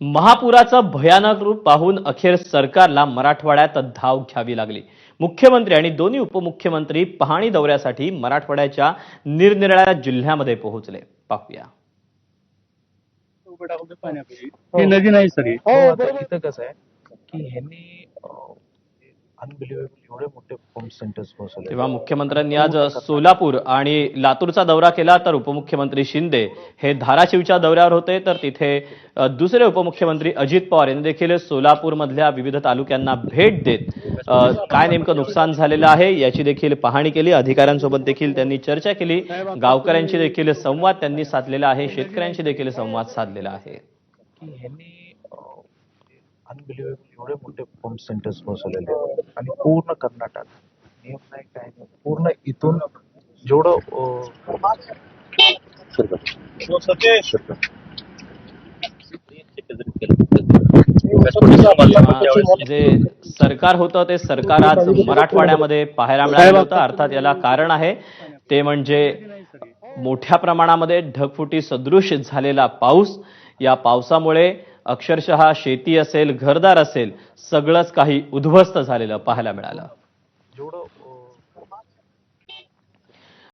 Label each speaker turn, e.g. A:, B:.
A: महापुराचं भयानक रूप पाहून अखेर सरकारला मराठवाड्यात धाव घ्यावी लागली. मुख्यमंत्री आणि दोन्ही उपमुख्यमंत्री पाहणी दौऱ्यासाठी मराठवाड्याच्या निरनिराळ्या जिल्ह्यामध्ये पोहोचले. पाहूया.
B: ही. नदी नाही सर ही.
C: हो कसं आहे की ह्यांनी अनबिलिव्हेबल एवढे मोठे पंप सेंटर्स बसवले
A: तेव्हा मुख्यमंत्र्यांनी आज सोलापूर आणि लातूरचा दौरा केला तर उपमुख्यमंत्री शिंदे हे धाराशिवच्या दौऱ्यावर होते तर तिथे दुसरे उपमुख्यमंत्री अजित पवार यांनी देखील सोलापूरमधल्या विविध तालुक्यांना भेट देत काय नेमकं नुकसान झालेलं आहे याची देखील पाहणी केली. अधिकाऱ्यांसोबत देखील त्यांनी चर्चा केली. गावकऱ्यांशी देखील संवाद त्यांनी साधलेला आहे. शेतकऱ्यांशी देखील संवाद साधलेला आहे.
C: अनबिलिव्हेबल एवढे मोठे पंप सेंटर्स बसवलेले आहेत. आणि पूर्ण कर्नाटक नियम नाही काय नाही. पूर्ण इथून जेवढं
A: जे सरकार होतं ते सरकार आज मराठवाड्यामध्ये पाहायला मिळालं होतं. अर्थात याला कारण आहे ते म्हणजे मोठ्या प्रमाणामध्ये ढगफुटी सदृश झालेला पाऊस. या पावसामुळे अक्षरशः शेती असेल घरदार असेल सगळंच काही उद्ध्वस्त झालेलं पाहायला मिळालं.